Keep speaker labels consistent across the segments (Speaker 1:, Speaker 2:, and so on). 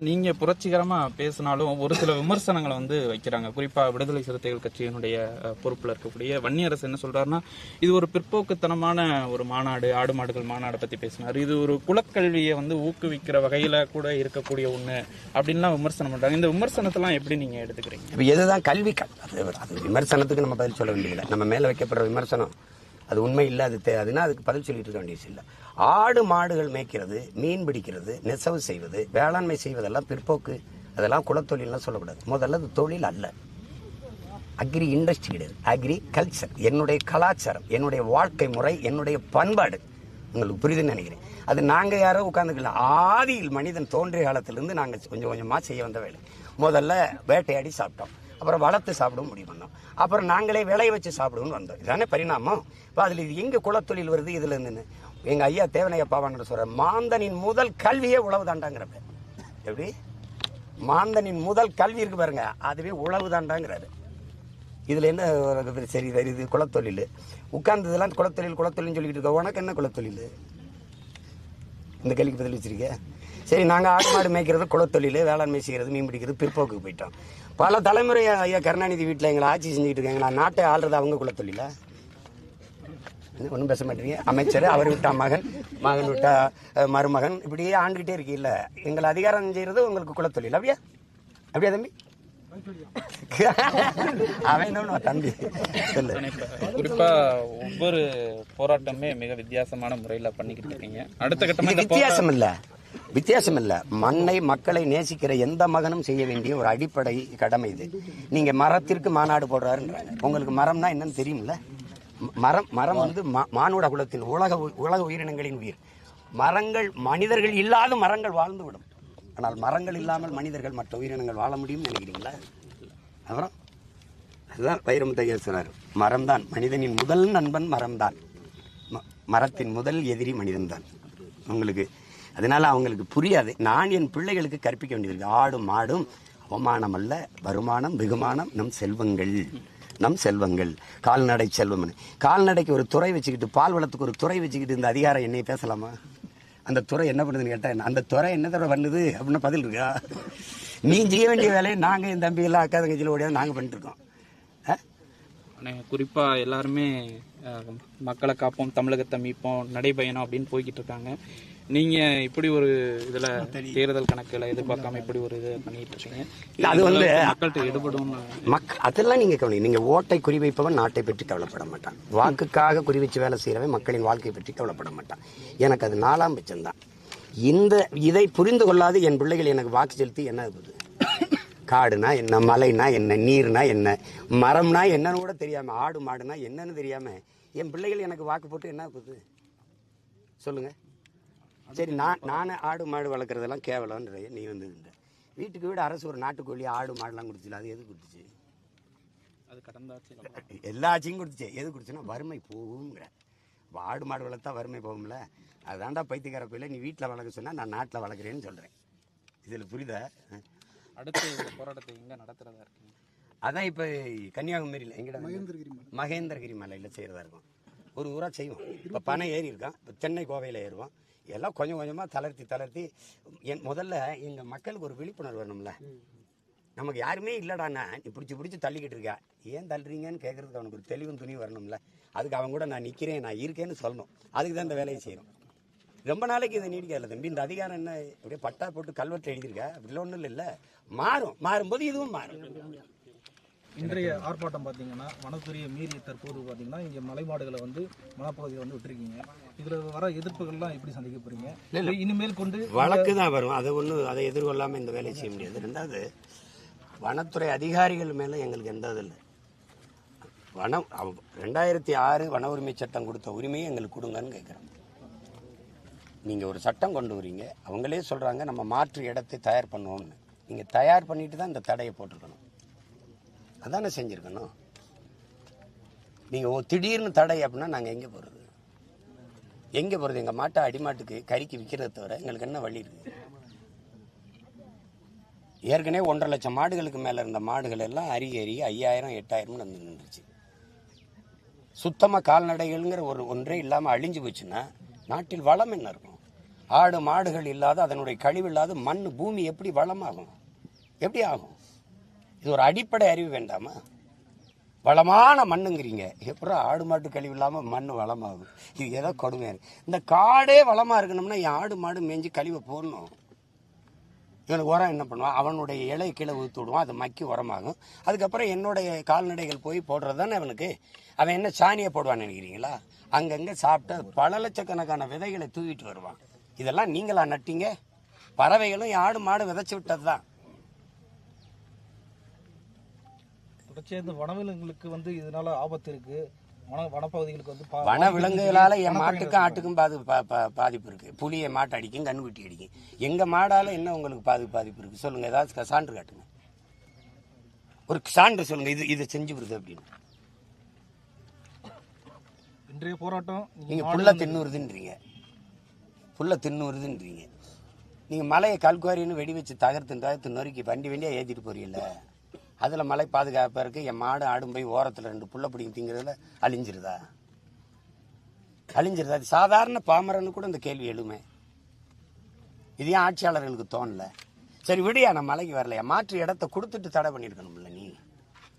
Speaker 1: நீங்க புரட்சிகரமா பேசினாலும் ஒரு சில விமர்சனங்களை வந்து வைக்கிறாங்க. குறிப்பா விடுதலை சிறுத்தைகள் கட்சியினுடைய பொறுப்புல இருக்கக்கூடிய வன்னியரசு என்ன சொல்றாருன்னா இது ஒரு பிற்போக்குத்தனமான ஒரு மாநாடு ஆடு மாடுகள் மாநாடு பத்தி பேசினார். இது ஒரு குலக்கல்வியை வந்து ஊக்குவிக்கிற வகையில கூட இருக்கக்கூடிய ஒண்ணு அப்படின்லாம் விமர்சனம் பண்றாங்க. இந்த விமர்சனத்தெல்லாம் எப்படி நீங்க எடுத்துக்கிறீங்க?
Speaker 2: இப்போ எதுதான் கல்வி அது விமர்சனத்துக்கு நம்ம பதில் சொல்ல வேண்டியதில்லை. நம்ம மேலே வைக்கப்படுற விமர்சனம். அது உண்மை இல்லை அது தே- அதுனா அதுக்கு பதில் சொல்லிட்டு இருக்க வேண்டிய விஷயம் இல்லை. ஆடு மாடுகள் மேய்க்கிறது மீன் பிடிக்கிறது நெசவு செய்வது வேளாண்மை செய்வதெல்லாம் பிற்போக்கு. அதெல்லாம் குலத்தொழில்லாம் சொல்லக்கூடாது. முதல்ல அது தொழில் அல்ல. அக்ரி இண்டஸ்ட்ரி கிடையாது அக்ரி கல்ச்சர் என்னுடைய கலாச்சாரம் என்னுடைய வாழ்க்கை முறை என்னுடைய பண்பாடு. உங்களுக்கு புரியுதுன்னு நினைக்கிறேன். அது நாங்கள் யாரோ உட்காந்துக்கல ஆதியில் மனிதன் தோன்றிய காலத்திலிருந்து நாங்கள் கொஞ்சம் கொஞ்சமாக செய்ய வந்த வேலை. முதல்ல வேட்டையாடி சாப்பிட்டோம். அப்புறம் வளர்த்து சாப்பிடவும் முடிவு பண்ணோம். அப்புறம் நாங்களே விளைய வச்சு சாப்பிடுவோம்னு வந்தோம். இதானே பரிணாமம்? இப்போ அதில் இது எங்கே குலத்தொழில் வருது இதில் இருந்துன்னு. எங்கள் ஐயா தேவனையா பாவான்னு சொல்கிற மாந்தனின் முதல் கல்வியே உழவு தாண்டாங்கிறப்ப எப்படி? மாந்தனின் முதல் கல்வி இருக்கு பாருங்க அதுவே உழவு தாண்டாங்கிறாரு இதில் என்ன சரி சரி இது குலத்தொழில். உட்கார்ந்ததெல்லாம் குலத்தொழில் குலத்தொழில்னு சொல்லிட்டு இருக்க உனக்கு என்ன குலத்தொழில்? இந்த கேள்விக்கு பதில் வச்சிருக்கேன் சரி நாங்கள் ஆடு மாடு மேய்க்கிறது குலத்தொழில் வேளாண்மை செய்கிறது மீன் பிடிக்கிறது பிற்போக்கு போயிட்டோம். பல தலைமுறை ஐயா கருணாநிதி வீட்டில் எங்களை ஆட்சி செஞ்சுக்கிட்டு இருக்காங்க. நான் நாட்டை ஆள்றது அவங்க குலத்தொழிலா? ஒன்றும் பேச மாட்டீங்க. அமைச்சர் அவர் விட்டா மகன் மகன் விட்டா மருமகன். இப்படியே ஆண்டுகிட்டே இருக்கீல்ல. எங்களை அதிகாரம் செய்கிறது உங்களுக்கு குலத்தொழில் அப்படியா? அப்படியா தம்பி? அவன் தம்பி.
Speaker 1: குறிப்பா ஒவ்வொரு போராட்டமே மிக வித்தியாசமான முறையில பண்ணிக்கிட்டு இருக்கீங்க. அடுத்த கட்டமா
Speaker 2: இது
Speaker 1: இந்த போரா-
Speaker 2: வித்தியாசம் இல்ல. வித்தியாசம் இல்லை மண்ணை மக்களை நேசிக்கிற எந்த மகனும் செய்ய வேண்டிய ஒரு அடிப்படை கடமை இது. நீங்க மரத்திற்கு மாநாடு போடுறாருன்றாங்க. உங்களுக்கு மரம்னா என்னன்னு தெரியும்ல? மரம் மரம் வந்து மா- மானுட குலத்தின் உலக உ- உலக உயிரினங்களின் உயிர். மரங்கள் மனிதர்கள் இல்லாத மரங்கள் வாழ்ந்து விடும் ஆனால் மரங்கள் இல்லாமல் மனிதர்கள் மற்ற உயிரினங்கள் வாழ முடியும்னு நினைக்கிறீங்களா? அப்புறம் அதுதான் வைரமுத்தையர் சொல்றாரு மரம்தான் மனிதனின் முதல் நண்பன் மரம்தான். ம- மரத்தின் முதல் எதிரி மனிதன்தான். உங்களுக்கு அதனால அவங்களுக்கு புரியாது. நான் என் பிள்ளைகளுக்கு கற்பிக்க வேண்டியது இருக்கு. ஆடும் மாடும் அவமானம் அல்ல. வருமானம் வெகுமானம் நம் செல்வங்கள். நம் செல்வங்கள். கால்நடை செல்வம் கால்நடைக்கு ஒரு துறை வச்சுக்கிட்டு பால் வளத்துக்கு ஒரு துறை வச்சுக்கிட்டு இந்த அதிகாரம் என்னை பேசலாமா? அந்த துறை என்ன பண்ணுதுன்னு கேட்டா அந்த துறை என்ன தடவை பண்ணுது அப்படின்னு பதில் இருக்கா? நீ செய்ய வேண்டிய வேலையை நாங்கள் என் தம்பி எல்லாம் அக்கா தங்கச்சியில் ஓடியா நாங்கள் பண்ணிட்டு இருக்கோம் ஆ?
Speaker 1: குறிப்பா எல்லாருமே மக்களை காப்போம் தமிழகத்தை மீட்போம் நடைபயணம் அப்படின்னு போய்கிட்டு இருக்காங்க. நீங்க இப்படி ஒரு இதுல தேர்தல் கணக்குல எதிர்பார்க்காம இப்படி ஒரு இது பண்ணிட்டு இருக்கீங்க
Speaker 2: இல்ல, அது வந்து-
Speaker 1: மக்கள்கிட்ட எடுபடும்
Speaker 2: மக் அதெல்லாம் நீங்க கவனி நீங்க ஓட்டை குறிவைப்பவன் நாட்டை பற்றி கவலைப்பட மாட்டான். வாக்குக்காக குறிவைச்சு வேலை செய்யறவன் மக்களின் வாழ்க்கை பற்றி கவலைப்பட மாட்டான். எனக்கு அது நாலாம் பட்சம்தான் இந்த இதை புரிந்து கொள்ளாது என் பிள்ளைகள் எனக்கு வாக்கு செலுத்தி என்ன ஆகுது? காடுனா என்ன மலைனா என்ன நீர்னா என்ன மரம்னா என்னன்னு கூட தெரியாம ஆடு மாடுனா என்னன்னு தெரியாம என் பிள்ளைகள் எனக்கு வாக்கு போட்டு என்ன ஆகுது? சொல்லுங்க. சரி நான் நானே ஆடு மாடு வளர்க்குறதெல்லாம் கேவலம்ன்ற நீ வந்து வீட்டுக்கு வீடு அரசு ஒரு நாட்டுக்கோழி ஆடு மாடுலாம் கொடுத்துச்சு அது எது கொடுத்துச்சு?
Speaker 1: அது கடந்தாச்சு
Speaker 2: எல்லா ஆட்சியும் கொடுத்துச்சு. எது கொடுத்துச்சுன்னா வறுமை போகுங்கிற ஆடு மாடு வளர்த்தா வறுமை போகும்ல? அதான்டா பைத்தியக்கார போயில நீ வீட்டில் வளர்க்க சொன்னா நான் நாட்டில் வளர்க்குறேன்னு சொல்கிறேன் இதில் புரியுதா?
Speaker 1: அடுத்து இந்த போராட்டத்தை எங்க நடத்துறதா இருக்கீங்க?
Speaker 2: அதான் இப்போ கன்னியாகுமரியில் எங்கிட்ட மகேந்திரகிரி மலையில் செய்கிறதா இருக்கும். ஒரு ஊராக செய்வோம். இப்போ பனை ஏறி இருக்கான் இப்போ சென்னை கோவையில் ஏறுவோம் எல்லாம் கொஞ்சம் கொஞ்சமாக தளர்த்தி தளர்த்தி என் முதல்ல எங்கள் மக்களுக்கு ஒரு விழிப்புணர்வு வரணும்ல. நமக்கு யாருமே இல்லைடாண்ணா நீ பிடிச்சி பிடிச்சி தள்ளிக்கிட்டு இருக்கா. ஏன் தள்ளுறீங்கன்னு கேட்குறதுக்கு அவனுக்கு ஒரு தெளிவும் துணி வரணும்ல. அதுக்கு அவன் கூட நான் நிற்கிறேன் நான் இருக்கேன்னு சொல்லணும். அதுக்கு தான் இந்த வேலையை செய்கிறோம் ரொம்ப நாளைக்கு இதை நீடிக்காதுல தம்பி. இந்த அதிகாரம் என்ன? அப்படியே பட்டா போட்டு கல்வெட்டு எழுதியிருக்கா. அப்படிலாம் ஒன்றும் இல்லை மாறும். மாறும்போது இதுவும் மாறும்.
Speaker 3: இன்றைய ஆர்ப்பாட்டம் பார்த்தீங்கன்னா வனத்துறையை மீறி தற்போது பார்த்தீங்கன்னா இங்கே மலைமாடுகளை வந்து வனப்பகுதியில் வந்து விட்டுருக்கீங்க. இதில் வர எதிர்ப்புகள்லாம் எப்படி சந்திக்க போறீங்க? இனிமேல் கொண்டு
Speaker 2: வழக்கு தான் வரும். அதை ஒன்றும் அதை எதிர்கொள்ளாமல் இந்த வேலையை செய்ய முடியாது. ரெண்டாவது வனத்துறை அதிகாரிகள் மேலே எங்களுக்கு எந்த இது இல்லை. வனம் ரெண்டாயிரத்தி ஆறு வன உரிமை சட்டம் கொடுத்த உரிமையை எங்களுக்கு கொடுங்கன்னு கேட்குறோம் நீங்கள் ஒரு சட்டம் கொண்டு வரீங்க. அவங்களே சொல்கிறாங்க நம்ம மாற்று இடத்தை தயார் பண்ணுவோம்னு. நீங்கள் தயார் பண்ணிட்டு தான் இந்த தடையை போட்டிருக்கணும். அதானே செஞ்சுருக்கணும். நீங்கள் திடீர்னு தடை அப்படின்னா நாங்கள் எங்கே போகிறது எங்கே போகிறது எங்கள் மாட்டை அடிமாட்டுக்கு கறிக்கு விற்கிறத தவிர எங்களுக்கு என்ன வழி இருக்குது ஏற்கனவே ஒன்றரை லட்சம் மாடுகளுக்கு மேலே இருந்த மாடுகள் எல்லாம் அரிய அருகே ஐயாயிரம் எட்டாயிரம்னு வந்து நின்றுச்சு. சுத்தமாக கால்நடைகள்ங்கிற ஒரு ஒன்றே இல்லாமல் அழிஞ்சு போச்சுன்னா நாட்டில் வளம் என்ன இருக்கும்? ஆடு மாடுகள் இல்லாத அதனுடைய கழிவு இல்லாத மண் பூமி எப்படி வளமாகும்? எப்படி ஆகும்? இது ஒரு அடிப்படை அறிவு வேண்டாமா? வளமான மண்ணுங்கிறீங்க. எப்படா ஆடு மாட்டு கழிவு இல்லாமல் மண் வளமாகும்? இது ஏதோ கொடுமையாக இருக்கு இந்த காடே வளமாக இருக்கணும்னா என் ஆடு மாடு மேய்ஞ்சி கழிவை போடணும். இவனுக்கு உரம் என்ன பண்ணுவான்? அவனுடைய இலை கீழே ஊற்றி விடுவான். அது மக்கி உரமாகும். அதுக்கப்புறம் என்னுடைய கால்நடைகள் போய் போடுறது தானே அவனுக்கு? அவன் என்ன சாணியை போடுவான்னு நினைக்கிறீங்களா? அங்கங்கே சாப்பிட்டு பல லட்சக்கணக்கான விதைகளை தூவிட்டு வருவான். இதெல்லாம் நீங்களா நட்டிங்க? பறவைகளும் ஆடு மாடு விதைச்சி விட்டது தான்
Speaker 3: தொடர்ச்சியாக இந்த வனவிலங்குகளுக்கு வந்து இதனால ஆபத்து இருக்கு. வன வனப்பகுதிகளுக்கு வந்து
Speaker 2: வன விலங்குகளால என் மாட்டுக்கும் ஆட்டுக்கும் பாது பாதிப்பு இருக்கு. புளியை மாட்டு அடிக்கும் கண்ணுக்குட்டி அடிக்கும். எங்க மாடால என்ன உங்களுக்கு பாதி பாதிப்பு இருக்கு சொல்லுங்க. ஏதாவது சான்று காட்டுங்க. ஒரு சான்று சொல்லுங்க. இது இதை செஞ்சு விடுது அப்படின்னு.
Speaker 3: இன்றைய போராட்டம்
Speaker 2: நீங்க
Speaker 3: மாடு
Speaker 2: புல்ல தின்னுறுதுன்றீங்க புல்ல தின்னுறுதுன்றீங்க நீங்க மலையை கல்குவாரின்னு வெடி வச்சு தகர்த்து தகர்த்து நொறுக்கி வண்டி வண்டியா ஏத்திட்டு போறீல்ல அதில் மலை பாதுகாப்பாக இருக்குது என் மாடு ஆடும் போய் ஓரத்தில் ரெண்டு புள்ள பிடிங்க திங்கிறதுல அழிஞ்சிருதா? அழிஞ்சிருதா? அது சாதாரண பாமரன்னு கூட இந்த கேள்வி எழுமே. இது ஏன் ஆட்சியாளர்களுக்கு தோணல? சரி விடியா நான் மலைக்கு வரலையா? மாற்று இடத்த கொடுத்துட்டு தடை பண்ணியிருக்கணும்ல நீ.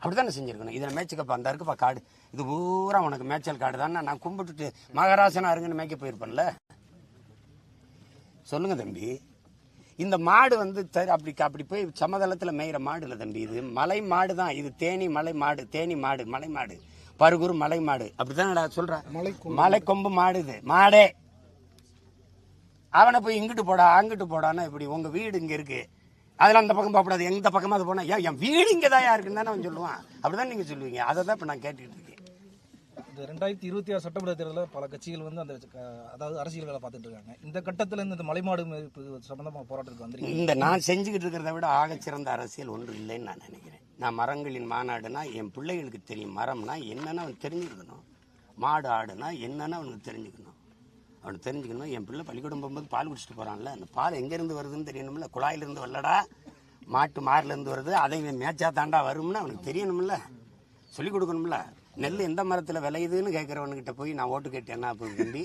Speaker 2: அப்படித்தானே செஞ்சுருக்கணும்? இதில் மேய்ச்சிக்கப்பா அந்த இருக்குப்பா காடு. இது பூரா உனக்கு மேய்ச்சல் காடு தானே நான் கும்பிட்டுட்டு மகராசனா இருங்கன்னு மேய்க்க போயிருப்பேன்ல. சொல்லுங்கள் தம்பி. இந்த மாடு வந்து அப்படி அப்படி போய் சமதளத்தில் மேயிற மாடு இல்லை தம்பி. இது மலை மாடு தான். இது தேனி மலை மாடு தேனி மாடு மலை மாடு. பருகூர் மலை மாடு. அப்படிதான் சொல்றேன் மலை கொம்பு. மாடு இது. மாடே. அவனை போய் இங்கிட்டு போடா அங்கிட்டு போடான்னா இப்படி உங்க வீடு இங்க இருக்கு. அதெல்லாம் அந்த பக்கம் போகக்கூடாது. எந்த பக்கமா அது போனா ஏன் என் வீடு இங்கே தான் இருக்குன்னு தானே அவன் சொல்லுவான். அப்படிதான் நீங்க சொல்லுவீங்க. அதை தான் இப்போ நான் கேட்டுக்கிட்டு இருக்கேன்.
Speaker 3: இந்த ரெண்டாயிரத்தி இருபத்தி ஆறு சட்டமன்ற தேர்தலில் பல கட்சிகள் வந்து அந்த அதாவது அரசியல் வேலை பார்த்துட்டு இருக்காங்க. இந்த கட்டத்தில் இந்த மலைமாடு சம்பந்தமாக போராட்டத்துக்கு வந்து
Speaker 2: இந்த நான் செஞ்சுக்கிட்டு இருக்கிறத விட ஆகச்சிறந்த அரசியல் ஒன்று இல்லைன்னு நான் நினைக்கிறேன். நான் மரங்களின் மாநாடுனா என் பிள்ளைகளுக்கு தெரியும். மரம்னா என்னன்னு அவன் தெரிஞ்சுக்கணும். மாடு ஆடுனா என்னன்னு அவனுக்கு தெரிஞ்சுக்கணும். அவனுக்கு தெரிஞ்சுக்கணும். என் பிள்ளை பள்ளிக்கூடம் போகும்போது பால் குடிச்சிட்டு போகிறான்ல அந்த பால் எங்கேருந்து வருதுன்னு தெரியணும்ல? குழாயிலிருந்து வரலடா. மாட்டு மாறிலேருந்து வருது. அதை மேய்ச்சா தாண்டா வரும்னு அவனுக்கு தெரியணும்ல. சொல்லிக் கொடுக்கணும்ல. நெல் எந்த மரத்தில் விளையுதுன்னு கேட்குறவனுக்கிட்ட போய் நான் ஓட்டு கேட்டேன். என்ன தம்பி?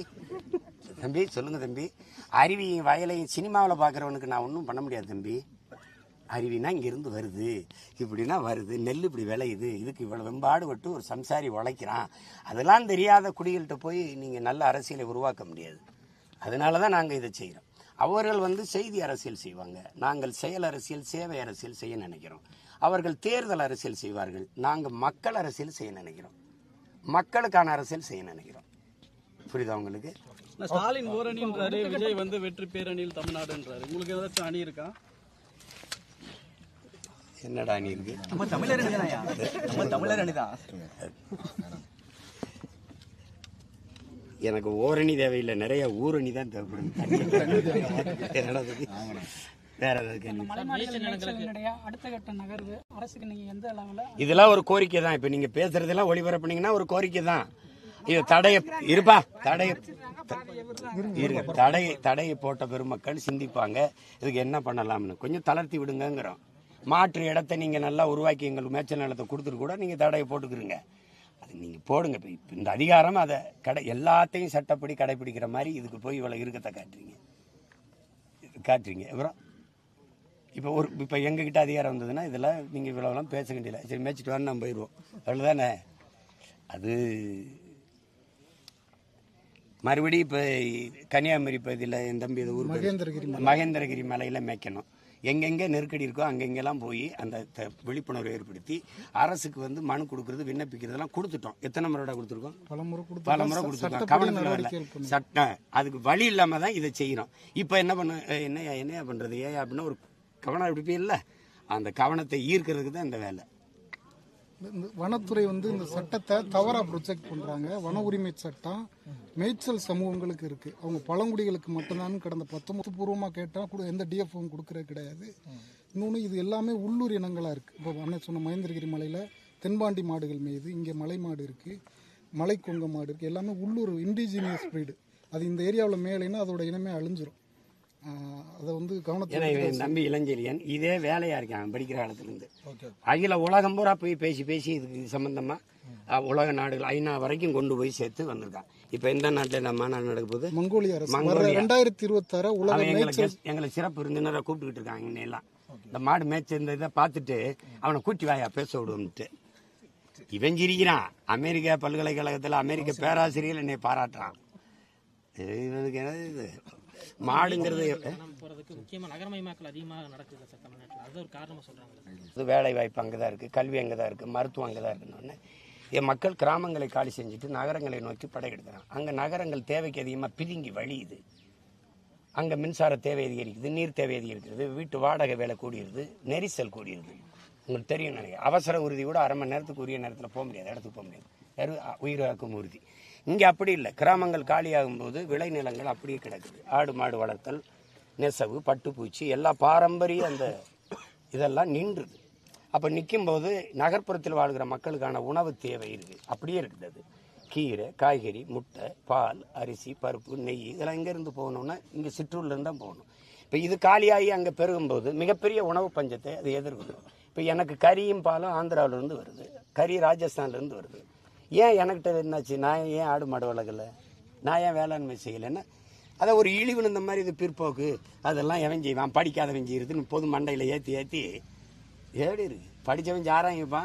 Speaker 2: தம்பி சொல்லுங்க தம்பி. அருவியும் வயலையும் சினிமாவில் பார்க்குறவனுக்கு நான் ஒன்றும் பண்ண முடியாது தம்பி. அருவினா இங்கேருந்து வருது. இப்படின்னா வருது. நெல் இப்படி விளையுது. இதுக்கு இவ்வளோ வெம்பாடுபட்டு ஒரு சம்சாரி உழைக்கிறான். அதெல்லாம் தெரியாத குடிகள்கிட்ட போய் நீங்கள் நல்ல அரசியலை உருவாக்க முடியாது. அதனால தான் நாங்கள் இதை செய்கிறோம் அவர்கள் வந்து செய்தி அரசியல் செய்வாங்க. நாங்கள் செயல் அரசியல் சேவை அரசியல் செய்ய நினைக்கிறோம். அவர்கள் தேர்தல் அரசியல் செய்வார்கள். நாங்கள் மக்கள் அரசியல் செய்ய நினைக்கிறோம். மக்களுக்கான அரசியல் செய்ய நினைக்கிறோம். புரியுதா உங்களுக்கு?
Speaker 4: ஸ்டாலின் ஓரணின்றாரு விஜய் வந்து வெற்றி பேரணியில் தமிழ்நாடுன்றாரு. உங்களுக்கு ஏதாச்சும் அணி இருக்கா?
Speaker 2: என்னடா நீ இருக்கு?
Speaker 5: நம்ம தமிழர் நம்ம தமிழர் அணிதான்
Speaker 2: எனக்கு ஓரணி தேவையில்லை. நிறைய ஊரணி தான் தேவைப்படும் என்னடா இது? வேற ஏதாவது கேள்வி?
Speaker 6: மலைமாடுகளுடைய அடுத்த கட்ட நகர்வு அரசுக்கு நீங்க எந்த அளவுல
Speaker 2: இதெல்லாம் ஒரு கோரிக்கை தான். இப்ப நீங்க பேசுறதெல்லாம் ஒளிபரப்புனீங்கன்னா ஒரு கோரிக்கை தான். இது தடைய இருப்பா தடைய இருங்க தடையை தடையை போட்ட பெருமக்கள் சிந்திப்பாங்க. இதுக்கு என்ன பண்ணலாம்னு? கொஞ்சம் தளர்த்தி விடுங்கங்கிறோம். மாற்று இடத்த நீங்க நல்லா உருவாக்கி எங்களுக்கு மேய்ச்சல் நிலத்தை கொடுத்துட்டு கூட நீங்க தடையை போட்டுக்கிறீங்க. அது நீங்க போடுங்க. இப்ப இப்ப இந்த அதிகாரம் அதை கடை எல்லாத்தையும் சட்டப்படி கடைபிடிக்கிற மாதிரி இதுக்கு போய் இவ்வளவு இருக்கத்தை காட்டுறீங்க. காட்டுறீங்க. அப்புறம் இப்போ ஒரு இப்போ எங்ககிட்ட அதிகாரம் வந்ததுன்னா இதெல்லாம் நீங்கள் இவ்வளோலாம் பேச வேண்டியதில்லை. சரி மேய்ச்சிட்டு வான்னு நம்ம போயிடுவோம். அவ்வளோதானே அது மறுபடியும் இப்போ கன்னியாகுமரி பகுதியில் என் தம்பி இது ஊர் மகேந்திரகிரி மகேந்திரகிரி மலையில் மேய்க்கணும். எங்கெங்கே நெருக்கடி இருக்கோ அங்கெங்கெல்லாம் போய் அந்த விழிப்புணர்வை ஏற்படுத்தி அரசுக்கு வந்து மனு கொடுக்கறது விண்ணப்பிக்கிறதெல்லாம் கொடுத்துட்டோம். எத்தனை முறைடா கொடுத்துருக்கோம்? பல முறை கொடுத்துருக்கோம். கவனத்தில் வரல. சட்டம் அதுக்கு வழி இல்லாம தான் இதை செய்யறோம். இப்போ என்ன பண்ண அஹ் என்னய்யா என்னையா பண்றது ஏன் அப்படின்னா ஒரு கவனம் இப்படி இல்லை. அந்த கவனத்தை ஈர்க்கிறதுக்கு தான் இந்த வேலை.
Speaker 7: இந்த வனத்துறை வந்து இந்த சட்டத்தை தவறா ப்ரொஜெக்ட் பண்றாங்க. வன உரிமை சட்டம் மேய்ச்சல் சமூகங்களுக்கு இருக்கு. அவங்க பழங்குடிகளுக்கு மட்டும்தான் கடந்த பத்தொன்பது பூர்வமா கேட்டா கூட எந்த டிஎஃப்ஓவும் கொடுக்கறது கிடையாது. இன்னொன்று இது எல்லாமே உள்ளூர் இனங்களா இருக்கு. இப்போ அண்ணன் சொன்ன மகேந்திரகிரி மலையில தென்பாண்டி மாடுகள் மேயுது. இங்கே மலை மாடு இருக்கு. மலை கொங்க மாடு இருக்கு. எல்லாமே உள்ளூர் இண்டிஜினியஸ் breed. அது இந்த ஏரியாவில் மேலேன்னா அதோட இனமே அழிஞ்சிரும். அதை வந்து
Speaker 2: இவன் தம்பி இளஞ்செழியன். இதே வேலையா இருக்கான் படிக்கிற காலத்துலேருந்து. அகில உலகம் பூரா போய் பேசி பேசி இதுக்கு சம்பந்தமா அஹ், உலக நாடுகள் ஐநா வரைக்கும் கொண்டு போய் சேர்த்து வந்திருக்கான். இப்ப எந்த நாட்டுல நம்ம மாநாடு நடக்க போகுது?
Speaker 7: மங்கோலிய
Speaker 2: மங்கோலியா.
Speaker 7: ரெண்டாயிரத்தி இருபத்தி ஆறு உலக
Speaker 2: அவன் எங்களை சிறப்பு விருந்தினரை கூப்பிட்டுக்கிட்டு இருக்காங்க இன்னை எல்லாம். இந்த மாடு மேய்ச்ச இந்த இதை பார்த்துட்டு அவனை கூட்டி வாயா பேச விடுவோம்ட்டு இவன் சிரிக்கிறான். அமெரிக்கா பல்கலைக்கழகத்தில் அமெரிக்க பேராசிரியர் என்னை பாராட்டுறான். இவனுக்கு என்னது இது? மாடுங்கிறது இது வேலை வாய்ப்பு அங்கே தான் இருக்குது கல்வி அங்கே தான் இருக்குது மருத்துவம் அங்கே தான் இருக்குன்னு என் மக்கள் கிராமங்களை காலி செஞ்சுட்டு நகரங்களை நோக்கி படையெடுக்கிறான் அங்கே நகரங்கள் தேவைக்கு அதிகமாக பிதுங்கி வழியுது. அங்கே மின்சார தேவை அதிகரிக்குது நீர் தேவை அதிகரிக்கிறது வீட்டு வாடகை வேலை கூடியிருது நெரிசல் கூடியிருது உங்களுக்கு தெரியும் நினைக்கிறேன். அவசர உறுதி கூட அரை மணி நேரத்துக்கு உரிய நேரத்தில் போக முடியாது இடத்துக்கு போக முடியாது. யாரு உயிராக்கும் உறுதி. இங்கே அப்படி இல்லை. கிராமங்கள் காலியாகும் போது விளைநிலங்கள் அப்படியே கிடக்குது. ஆடு மாடு வளர்த்தல் நெசவு பட்டுப்பூச்சி எல்லா பாரம்பரிய அந்த இதெல்லாம் நின்றுது. அப்போ நிற்கும்போது நகர்ப்புறத்தில் வாழ்கிற மக்களுக்கான உணவு தேவை இருக்குது அப்படியே இருக்குது அது. கீரை காய்கறி முட்டை பால் அரிசி பருப்பு நெய் இதெல்லாம் இங்கேருந்து போகணுன்னா இங்கே சிற்றூர்லேருந்து தான் போகணும். இப்போ இது காலியாகி அங்கே பெருகும்போது மிகப்பெரிய உணவு பஞ்சத்தை அது எதிர்கொள்ளும். இப்போ எனக்கு கறியும் பாலும் ஆந்திராவிலேருந்து வருது. கறி ராஜஸ்தான்லேருந்து வருது. ஏன் எனக்கிட்ட என்னாச்சு? நான் ஏன் ஆடு மாடு வளர்க்கல? நான் ஏன் வேளாண்மை செய்யலைன்னா? அதை ஒரு இழிவு இந்த மாதிரி இது பிற்போக்கு. அதெல்லாம் எவன் செய்வான்? படிக்காதவன் செய்யறதுன்னு பொது மண்டையில் ஏற்றி ஏற்றி ஏடி இருக்கு படித்தவன் யாராங்க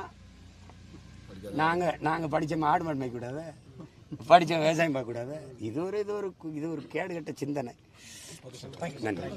Speaker 2: நாங்கள் நாங்கள் படித்த ஆடு மாடு மேய்க்கூடாது படித்த விவசாயம் பார்க்கக்கூடாது? இது ஒரு இது ஒரு இது ஒரு கேடுகட்ட சிந்தனை. நன்றி.